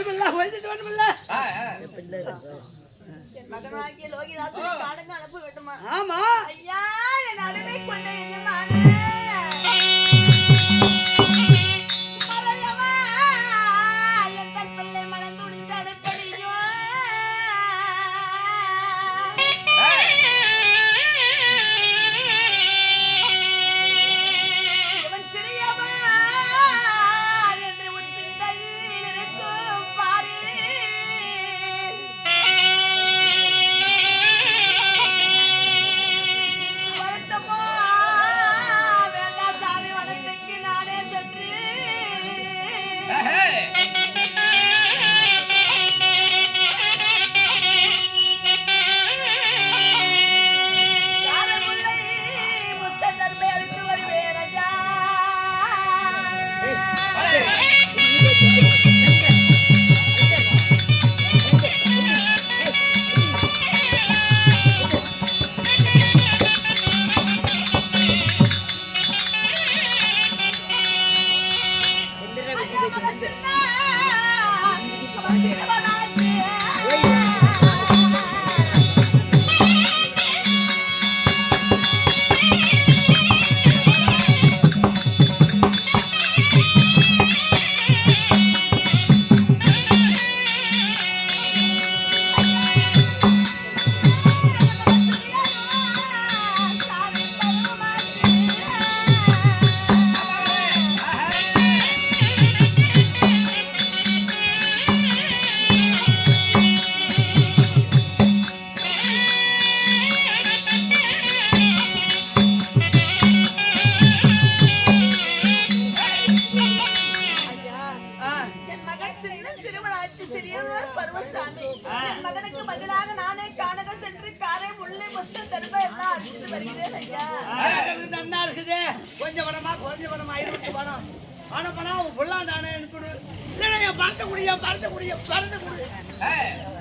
வேணுமில்ல ஒழிச்சிட்டு வேணுமில்ல மகனாகிய ஆமா ஐயா நடுவே கொண்ட எங்க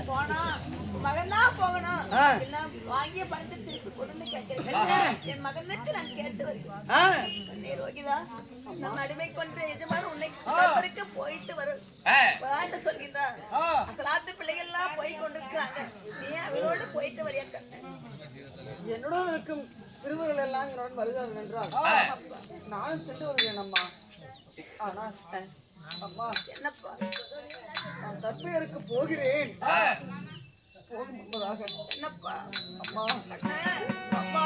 போனா மகன் போகணும். வாங்கிய பணத்தை திருப்பி கொடுன்னு கேட்கிறேன் என் மகனுக்கு நான் கேட்டு வருகிறேன் ரோகிதா நம்ம அடிமை கொன்ற எஜமான் உன்னை கப்பலுக்கு போயிட்டு வரும் வான்னு சொல்கின்றார். ஆ. அசலாத்து பிள்ளைகள் எல்லாம் போய் கொண்டிருக்கிறாங்க. நீ அவளோடு போயிட்டு வரியா என்னுடன் இருக்கும் சிறுவர்கள் எல்லாம் என்னுடன் வருகிறார்கள் என்றால் நானும் சென்று வருகிறேன் அம்மா. ஆனால் அம்மா என்னப்பா? நான் தற்பெயருக்கு போகிறேன். போகும் முன்பதாக. என்னப்பா? அம்மா. அம்மா.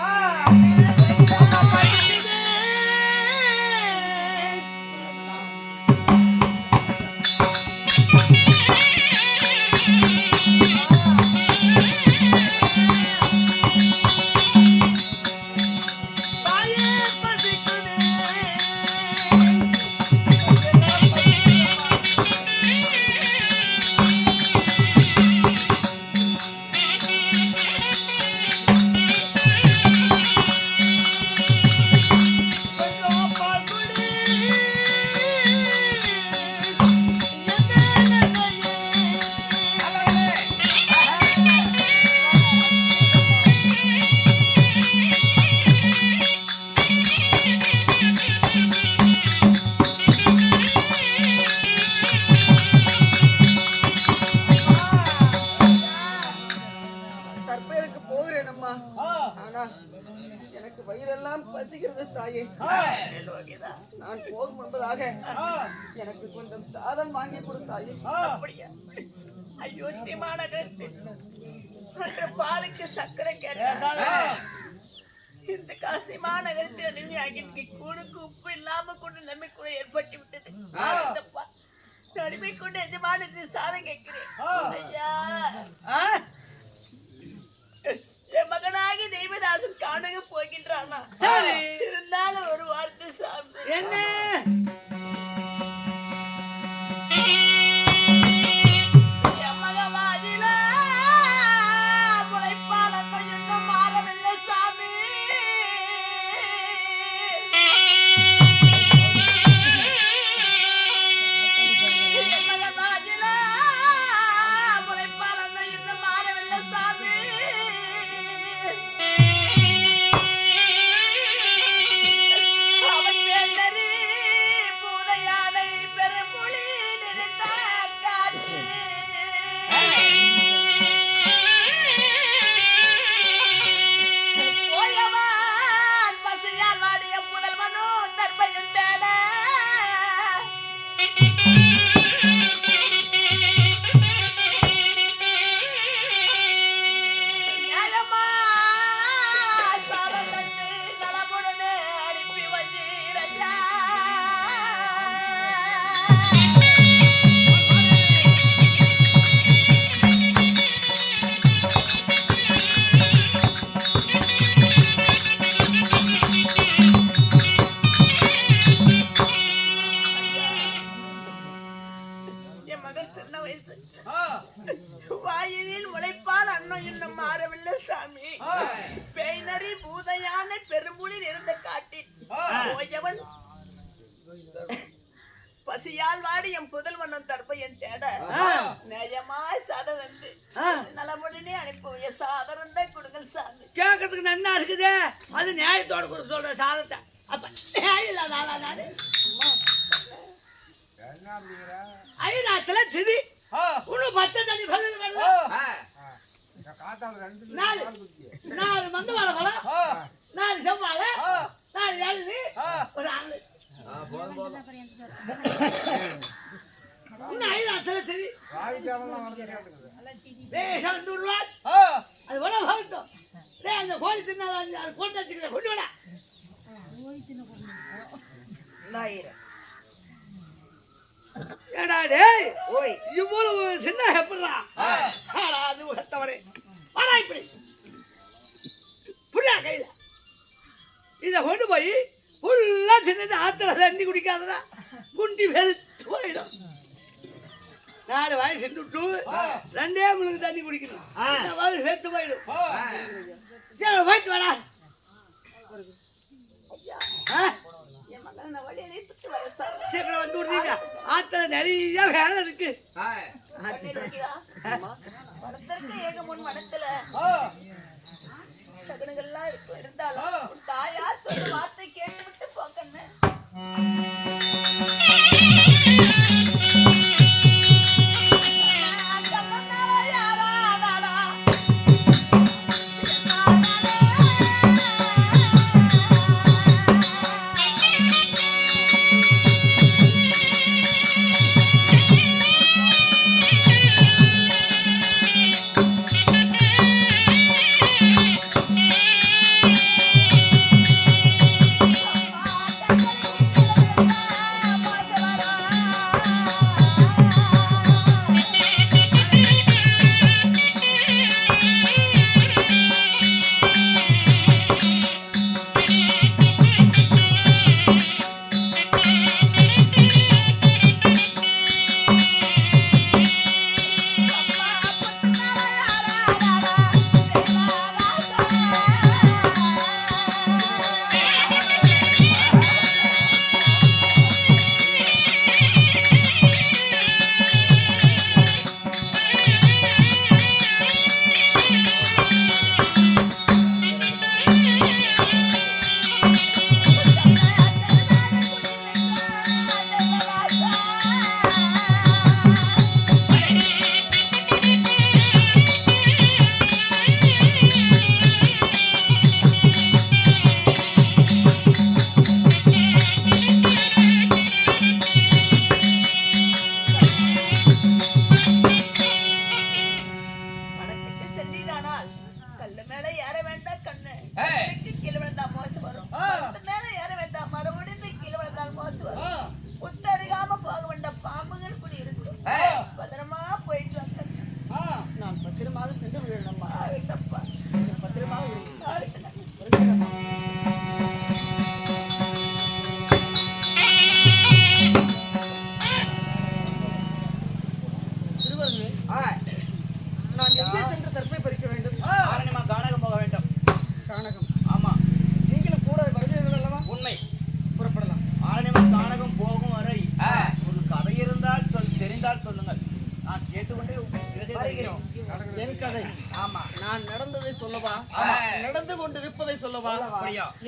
தாயே. நான் போகும் முன்பதாக எனக்கு கொஞ்சம் சாதம் வாங்கி கொடுத்தாயே திமானகத்தில் அன்று பாலுக்கு சர்க்கரை கேட்டேன். இந்த காசி மாநகரத்தில் அடிமையாகி கூணுக்கு உப்பு இல்லாம கொண்டு நன்மை கூட ஏற்பட்டு விட்டது. அடிமை கொண்டு எஜமானத்தில் சாதம் கேட்கிறேன். ஐயா. என் மகனாகி தெய்வதாசன் காணக போகின்றானா? சரி. இருந்தாலும் ஒரு வார்த்தை சாமி. என்ன? போயவன் பசியால் வாடி என் புதல்வனும் தற்பையன் தேட. நிஜமாய் சாதம் வந்து. நலமுடனே அனுப்பி சாதனம் தான் கொடுங்கள் சாமி. கேட்கறதுக்கு நன்னா இருக்குது. அது நியாயத்தோட கொடுக்க சொல்ற சாதத்தை. அப்ப நியாயம் ஆளா நானு ஐநாத்துல திதி. இன்னும் பச்சை தண்ணி பல்லு வரல நாலு. நாலு மந்த வாழை நாலு செவ்வாழை. நாலு இளநி ஒரு ஆளு. அது டேய் அந்த கோழி தின்னாத அது கொண்டு வச்சுக்கிற கொண்டு விட குடிக்காதடா குண்டி வெளுத்து போயிடும். நாலு வாய் சென்று ரெண்டே முழுக்கு தண்ணி குடிக்கணும். வாய் சேர்த்து போயிடும். சரி போயிட்டு வர சீக்கிரம் வந்து விடுறீங்க. ஆத்துல நிறைய வேலை இருக்கு. மனத்திற்கு ஏக முன் மனத்துல சகனங்கள்லாம் இருந்தாலும்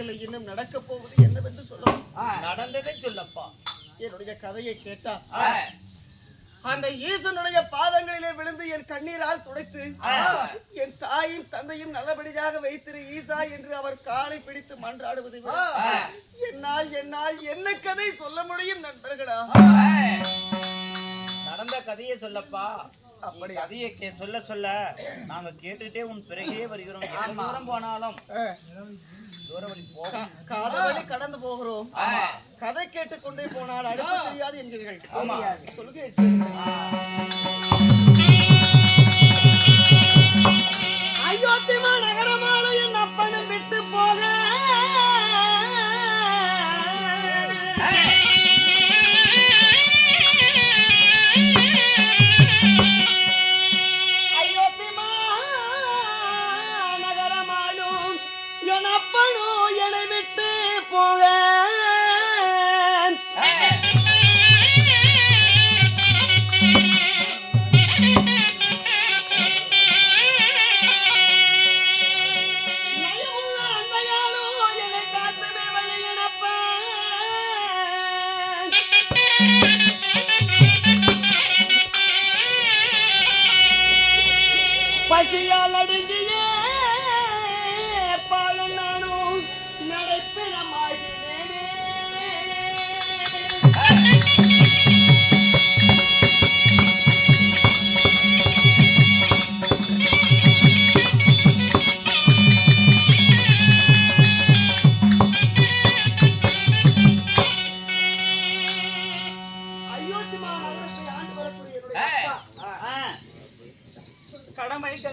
இல்லை இன்னும் நடக்க போவது என்னவென்று சொல்லவா நடந்ததை சொல்லப்பா. என்னுடைய கதையை கேட்டா. அந்த ஈசனுடைய பாதங்களிலே விழுந்து என் கண்ணீரால் துடைத்து. என் தாயும் தந்தையும் நல்லபடியாக வைத்திரு ஈசா என்று அவர் காலை பிடித்து மன்றாடுவதை என்னால் என்னால் என்ன கதை சொல்ல முடியும் நண்பர்களா? நடந்த கதையை சொல்லப்பா. அப்படி கதையை கே- சொல்ல சொல்ல நாங்க கேட்டுட்டே உன் பிறகே வருகிறோம். தூரம் போனாலும். காதவழி கடந்து போகிறோம். கதை கேட்டுக்கொண்டே போனால் அடுத்து தெரியாது என்கிறீர்கள். சொல்லுங்க என்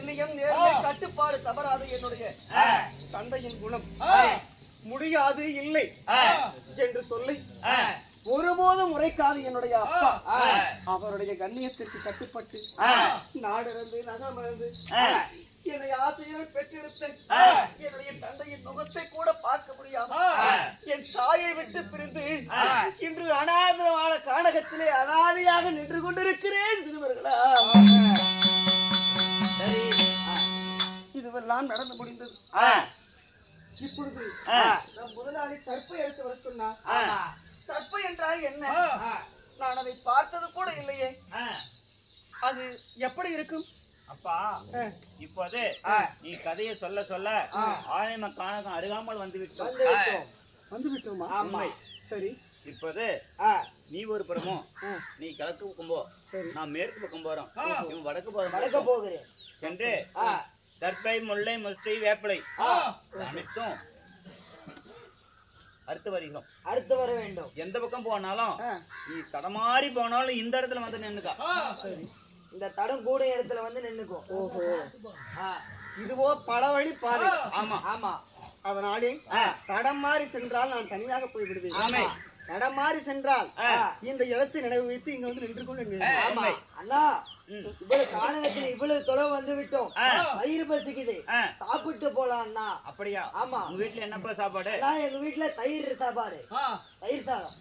கண்ணியம் நேர்மை கட்டுப்பாடு தவறாது என்னுடைய தந்தையின் குணம். முடியாது இல்லை. என்று சொல்லி. ஒருபோதும் உரைக்காது என்னுடைய அப்பா. அவருடைய கண்ணியத்திற்கு கட்டுப்பட்டு நாடிறந்து நகமிறந்து என்னை ஆசையுடன் பெற்றெடுத்த என்னுடைய தந்தையின் முகத்தை கூட பார்க்க முடியாம என் தாயை விட்டு பிரிந்து இன்று அனாதரமான கானகத்திலே அனாதையாக நின்று கொண்டிருக்கிறேன் சிறுவர்களா. இதுவெல்லாம் நடந்து முடிந்தது. இப்பொழுது நம் முதலாளி தற்பை எடுத்து வர சொன்னார் தற்பை என்றால் என்ன? நான் அதை பார்த்தது கூட இல்லையே. அது எப்படி இருக்கும்? அப்பா இப்போது நீ கதையை சொல்ல சொல்ல ஆலயம காணகம் அருகாமல் வந்து விட்டோம். வந்து விட்டோமா உண்மை. சரி. இப்போது நீ ஒரு புறமும் நீ கிழக்கு பக்கம் போ. நான் மேற்கு பக்கம் போறோம். வடக்கு போறோம் வடக்க போகிறேன். என்று தற்பை முல்லை முஸ்தை வேப்பிலை. அனைத்தும் அறுத்து வருகிறோம் அடுத்து வர வேண்டும். எந்த பக்கம் போனாலும் நீ தடமாறி போனாலும் இந்த இடத்துல வந்து நின்னுக்கா. சரி இந்த தடம் கூட இடத்துல வந்து நின்னுக்கும் ஓஹோ. இதுவோ பல வழி பாதை ஆமா. ஆமா. அதனாலே. தடம் மாறி சென்றால் நான் தனியாக போய் விடுவேன். ஆமை. தடம் மாறி சென்றால். இந்த இடத்தை நினைவு வைத்து இங்க வந்து நின்று கொண்டு நின்றேன். ஆமா. அண்ணா. இவ்வளவு காணகத்துல இவ்வளவு தொலைவு வந்து விட்டோம் வயிறு பசிக்குது. சாப்பிட்டு போலாம் அண்ணா அப்படியா? ஆமா. உங்க வீட்டுல என்னப்பா சாப்பாடு? அண்ணா எங்க வீட்டுல தயிர் சாப்பாடு. தயிர் சாதம்.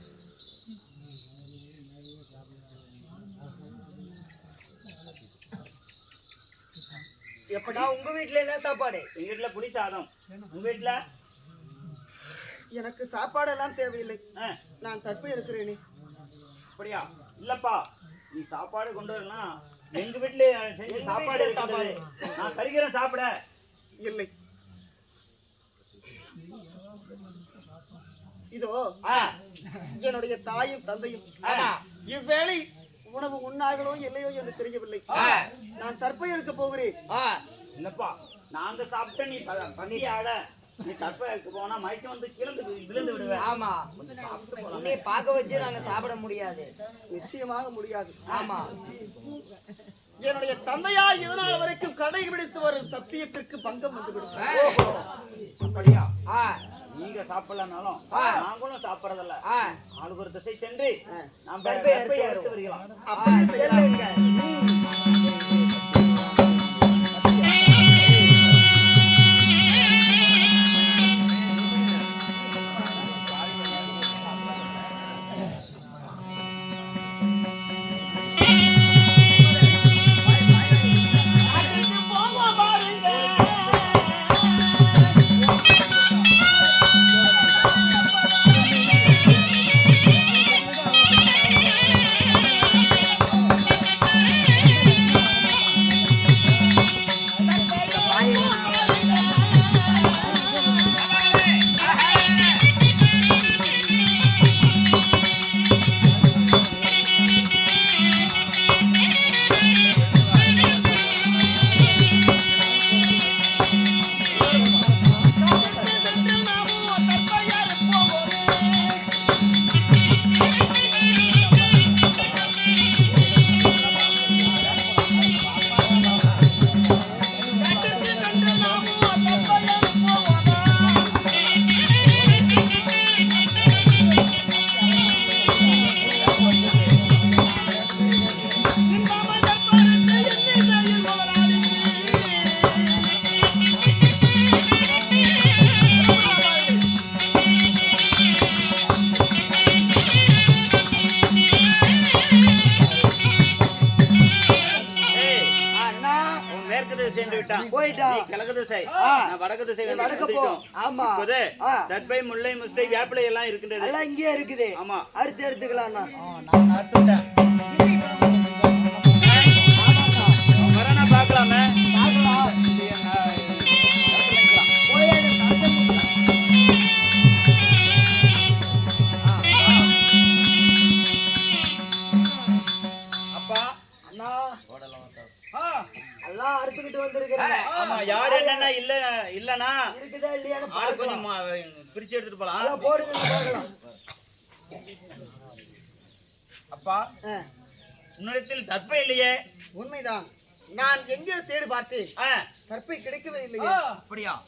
எப்படா உங்க வீட்டுல என்ன சாப்பாடு? எங்க வீட்டுல புளி சாதம். உங்க வீட்டுல எனக்கு சாப்பாடெல்லாம் தேவையில்லை. ஆ, நான் தற்பை இருக்கிறேனே. அப்படியா? இல்லப்பா. நீ சாப்பாடு கொண்டு வரலாம். எங்க வீட்டுல செஞ்ச சாப்பாடு சாப்பாடு. நான் தருகிறேன் சாப்பிட. இல்லை. இதோ ஆ, என்னுடைய தாயும் தந்தையும் இவ்வேளை உணவு உண்ணார்களோ இல்லையோ என்று தெரியவில்லை. நான் தற்பை இருக்க போகிறேன். என்னப்பா நாங்க சாப்பிட்ட நீ பசி ஆட நீ தற்ப போனா மயக்கம் வந்து விழுந்து விடுவேன் ஆமா. உன்னைய பார்க்க வச்சு நாங்க சாப்பிட முடியாது. நிச்சயமாக முடியாது. ஆமா. என்னுடைய தந்தையார் இதனால் வரைக்கும் கடைபிடித்து வரும் சத்தியத்திற்கு பங்கம் வந்துவிடும் அப்படியா? ஆ. நீங்க சாப்பிடலனாலும் நாங்களும் சாப்பிடறதில்ல. ஆளுக்கு ஒரு திசை சென்று நாம் வருகிறோம். தர்பை முல்லை முஸ்தை வேப்பிலை எல்லாம் இருக்கின்றது. எல்லாம் இங்கேயே இருக்குது. ஆமா. அறுத்து எடுத்துக்கலாம் அண்ணா அவன் உன்னிடத்தில் தற்பை இல்லையே. உண்மைதான். நான் எங்கே தேடி பார்த்தேன்? ஆ, கற்பை கிடைக்கவே இல்லையே. அப்படியா?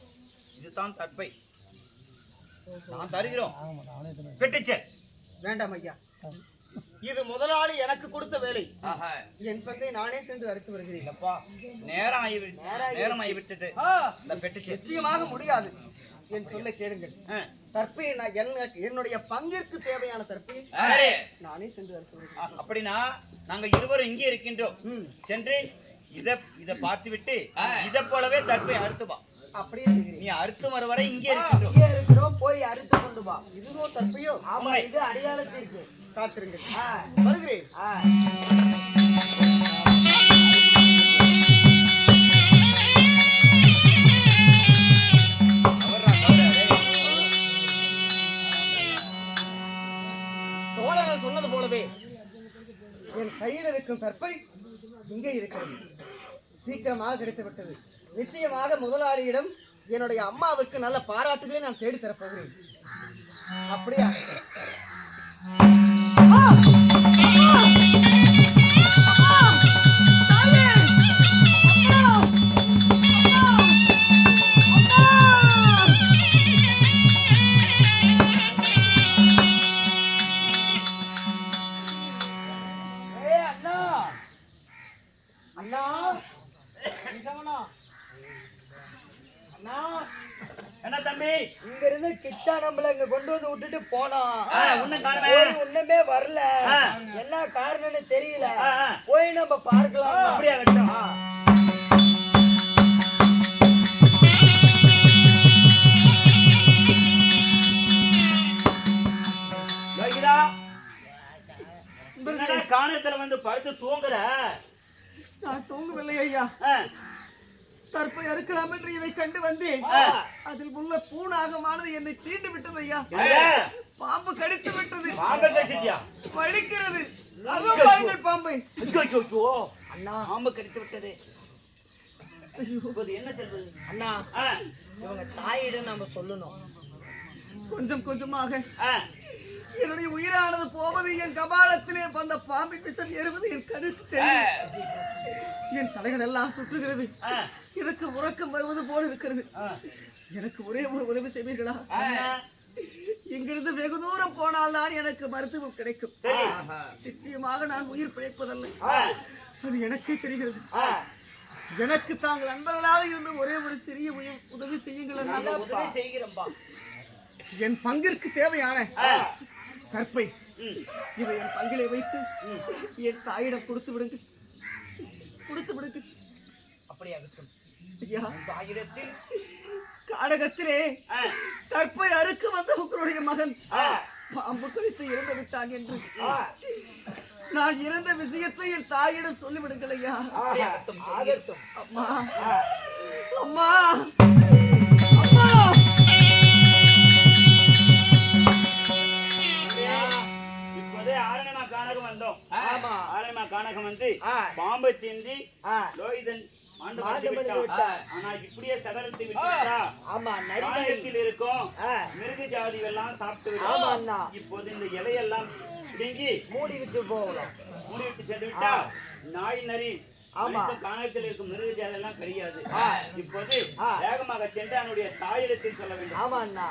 இதுதான் தற்பை. நான் தருகிறோம். பெட்டுச்சு. வேண்டாம் ஐயா. இது முதலாளி எனக்கு கொடுத்த வேலை. என் பங்கை நானே சென்று அறுத்து வருகிறேன். நேரம் ஆகிவிட்டது நேரம் ஆகிவிட்டது இந்த பெட்டுச்சு. நிச்சயமாக முடியாது. என் சொல்ல கேளுங்கள். ஆ. தற்பையை நான் எனக்கு என்னுடைய பங்கிற்கு தேவையான தற்பையை. நானே சென்று அப்படின்னா நாங்க இருவரும் இங்கே இருக்கின்றோம். சென்று இத இத பார்த்துவிட்டு இத போலவே தற்பை அறுத்து வா. அப்படியே நீ அறுத்து வர வரை இங்கே இருக்கின்றோம். இங்கே இருக்கிறோம் போய் அறுத்து கொண்டு வா. இதுவோ தற்பையோ? ஆமா இது அடையாளத்திற்கு. காத்திருங்கள். ஆ, வருகிறேன். சொன்னது போலவே. என் கையில் இருக்கும் தற்பை இங்கே இருக்கிறது. சீக்கிரமாக கிடைத்துவிட்டது. நிச்சயமாக முதலாளியிடம் என்னுடைய அம்மாவுக்கு நல்ல பாராட்டுகளை நான் தேடி தரப்போகிறேன் அப்படியா? கொண்டு வந்து விட்டுட்டு போனோம். ஒண்ணுமே வரல. என்ன காரணம்னு தெரியல. போய் நம்ம பார்க்கலாம். அப்படியே என்னடா காணத்துல வந்து படுத்து தூங்குற? நான் தூங்கவில்லை ஐயா. தற்பை அறுக்கலாம் என்று இதை கண்டு வந்தேன். அதில் உள்ள பூநாகமானது என்னை தீண்டு விட்டது ஐயா? பாம்பு கடித்து விட்டது. பாம்பை கடிச்சிட்டியா? வலிக்கிறது அதோ பாருங்கள் பாம்பை. அண்ணா. பாம்பு கடித்து விட்டது. என்ன சொல்வது அண்ணா இவங்க தாயிடம் நம்ம சொல்லணும். கொஞ்சம் கொஞ்சமாக ஆ, என்னுடைய உயிரானது போவது என் கபாலத்திலே வந்த பாம்பின் விஷம் ஏறுவது என் கண்ணுக்கு தெரியும். என் தலைகள் எல்லாம் சுற்றுகிறது. எனக்கு உறக்கம் வருவது போல இருக்கிறது. எனக்கு ஒரே ஒரு உதவி செய்வீர்களா? இங்கிருந்து வெகு தூரம் போனால் தான் எனக்கு மருத்துவம் கிடைக்கும். நிச்சயமாக நான் உயிர் பிழைப்பதல்ல. அது எனக்கே தெரிகிறது. எனக்கு தாங்கள் நண்பர்களாக இருந்து ஒரே ஒரு சிறிய உய- உதவி செய்யுங்கள் என் பங்கிற்கு தேவையான கற்பை. இதை என் பங்கிலே வைத்து என் தாயிடம் கொடுத்து விடுங்க. கொடுத்து விடுங்க. அப்படியாகட்டும் ஐயா தாயிடத்தில் காடகத்திலே ஆ, கற்பை அறுக்க வந்த உங்களுடைய மகன் பாம்பு கடித்து இறந்து விட்டான் என்று. நான் இறந்த விஷயத்தை என் தாயிடம் சொல்லிவிடுங்கள் ஐயா. அம்மா. அம்மா. ஆரணிமா கானகம் வந்து. பாம்பை தீண்டி லோகிதன் மாண்டு மாண்டு மடிந்து மடிந்து விட்டான். விட்டான். ஆனா இப்படியே சகலத்தை விட்டுட்டா ஆமா நரி நாய் கானகத்தில் இருக்கும் ஆ, மிருக ஜாதி எல்லாம் சாப்பிட்டு விடும். இப்போது இந்த இலையெல்லாம் பிடுங்கி மூடி விட்டு போகலாம் மூடிவிட்டு சென்று விட்டா நாய் நரி கானகத்தில் இருக்கும் மிருக ஜாதி எல்லாம் கிடையாது. இப்போது. வேகமாக சென்று அவனுடைய தாயிடத்தில் சொல்ல வேண்டும். ஆமா அண்ணா.